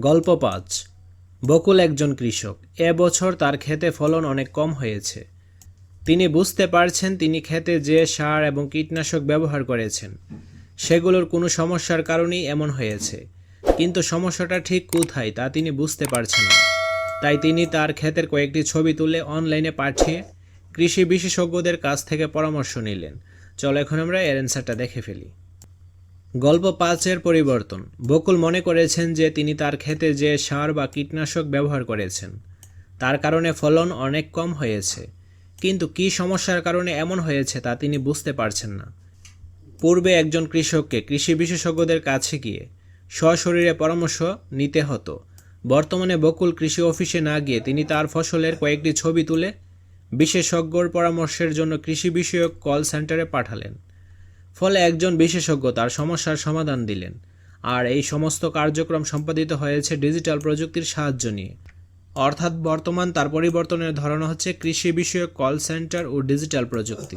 গল্প পাঁচ। বকুল একজন কৃষক। এবছর তার ক্ষেতে ফলন অনেক কম হয়েছে। তিনি বুঝতে পারছেন তিনি ক্ষেতে যে সার এবং কীটনাশক ব্যবহার করেছেন, সেগুলোর কোনো সমস্যার কারণেই এমন হয়েছে। কিন্তু সমস্যাটা ঠিক কোথায় তা তিনি বুঝতে পারছেন না। তাই তিনি তার ক্ষেতের কয়েকটি ছবি তুলে অনলাইনে পাঠিয়ে কৃষি বিশেষজ্ঞদের কাছ থেকে পরামর্শ নিলেন। চলো এখন আমরা এর অ্যান্সারটা দেখে ফেলি। গল্প পাঁচের পরিবর্তন। বকুল মনে করেছেন যে তিনি তার ক্ষেতে যে সার বা কীটনাশক ব্যবহার করেছেন, তার কারণে ফলন অনেক কম হয়েছে। কিন্তু কী সমস্যার কারণে এমন হয়েছে তা তিনি বুঝতে পারছেন না। পূর্বে একজন কৃষককে কৃষি বিশেষজ্ঞদের কাছে গিয়ে সশরীরে পরামর্শ নিতে হতো। বর্তমানে বকুল কৃষি অফিসে না গিয়ে তিনি তার ফসলের কয়েকটি ছবি তুলে বিশেষজ্ঞর পরামর্শের জন্য কৃষি বিষয়ক কল সেন্টারে পাঠালেন। ফলে একজন বিশেষজ্ঞ তার সমস্যার সমাধান দিলেন আর এই সমস্ত কার্যক্রম সম্পাদিত হয়েছে ডিজিটাল প্রযুক্তির সাহায্য নিয়ে। অর্থাৎ বর্তমান তার পরিবর্তনের ধরন হচ্ছে কৃষি বিষয়ক কল সেন্টার ও ডিজিটাল প্রযুক্তি।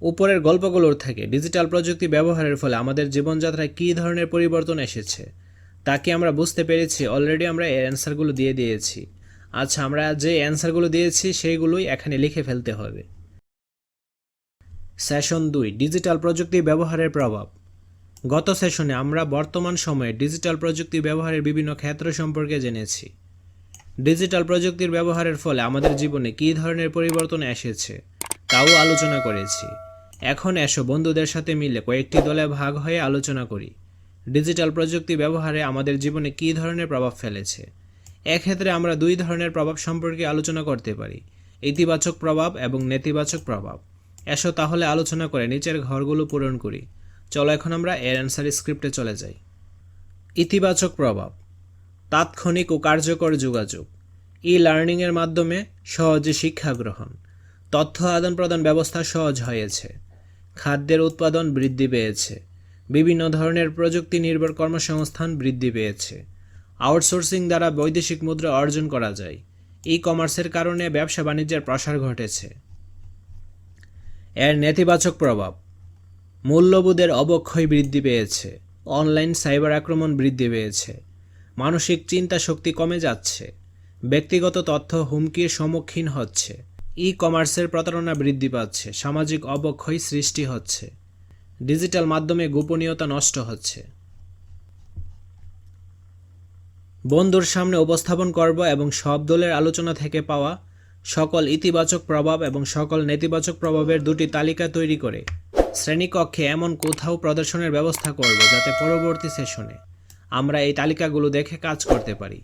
উপরের গল্পগুলোর থেকে ডিজিটাল প্রযুক্তি ব্যবহারের ফলে আমাদের জীবনযাত্রায় কী ধরনের পরিবর্তন এসেছে, তা কি আমরা বুঝতে পেরেছি? অলরেডি আমরা এর অ্যান্সারগুলো দিয়ে দিয়েছি। আচ্ছা আমরা যে অ্যান্সারগুলো দিয়েছি, সেইগুলোই এখানে লিখে ফেলতে হবে। সেশন দুই, ডিজিটাল প্রযুক্তি ব্যবহারের প্রভাব। গত সেশনে আমরা বর্তমান সময়ে ডিজিটাল প্রযুক্তি ব্যবহারের বিভিন্ন ক্ষেত্র সম্পর্কে জেনেছি। ডিজিটাল প্রযুক্তির ব্যবহারের ফলে আমাদের জীবনে কী ধরনের পরিবর্তন এসেছে, তাও আলোচনা করেছি। এখন এসো বন্ধুদের সাথে মিলে কয়েকটি দলে ভাগ হয়ে আলোচনা করি। ডিজিটাল প্রযুক্তি ব্যবহারে আমাদের জীবনে কী ধরনের প্রভাব ফেলেছে, এক্ষেত্রে আমরা দুই ধরনের প্রভাব সম্পর্কে আলোচনা করতে পারি, ইতিবাচক প্রভাব এবং নেতিবাচক প্রভাব। এসো তাহলে আলোচনা করে নিচের ঘরগুলো পূরণ করি। চলো এখন আমরা এর অ্যান্সার স্ক্রিপ্টে চলে যাই। ইতিবাচক প্রভাব। তাৎক্ষণিক ও কার্যকর যোগাযোগ। ই লার্নিংয়ের মাধ্যমে সহজে শিক্ষা গ্রহণ। তথ্য আদান প্রদান ব্যবস্থা সহজ হয়েছে। খাদ্যের উৎপাদন বৃদ্ধি পেয়েছে। বিভিন্ন ধরনের প্রযুক্তি নির্ভর কর্মসংস্থান বৃদ্ধি পেয়েছে। আউটসোর্সিং দ্বারা বৈদেশিক মুদ্রা অর্জন করা যায়। ই কমার্সের কারণে ব্যবসা বাণিজ্যের প্রসার ঘটেছে। এর নেতিবাচক প্রভাব। মূল্যবোধের অবক্ষয় বৃদ্ধি পেয়েছে। অনলাইন সাইবার আক্রমণ বৃদ্ধি পেয়েছে। মানসিক চিন্তা শক্তি কমে যাচ্ছে। ব্যক্তিগত তথ্য হুমকির সম্মুখীন হচ্ছে। ই কমার্সের প্রতারণা বৃদ্ধি পাচ্ছে। সামাজিক অবক্ষয় সৃষ্টি হচ্ছে। ডিজিটাল মাধ্যমে গোপনীয়তা নষ্ট হচ্ছে। বন্ধুর সামনে উপস্থাপন করব এবং সব দলের আলোচনা থেকে পাওয়া সকল ইতিবাচক প্রভাব এবং সকল নেতিবাচক প্রভাবের দুটি তালিকা তৈরি করে। শ্রেণীকক্ষে এমন কোথাও প্রদর্শনের ব্যবস্থা করব যাতে পরবর্তী সেশনে আমরা এই তালিকাগুলো দেখে কাজ করতে পারি।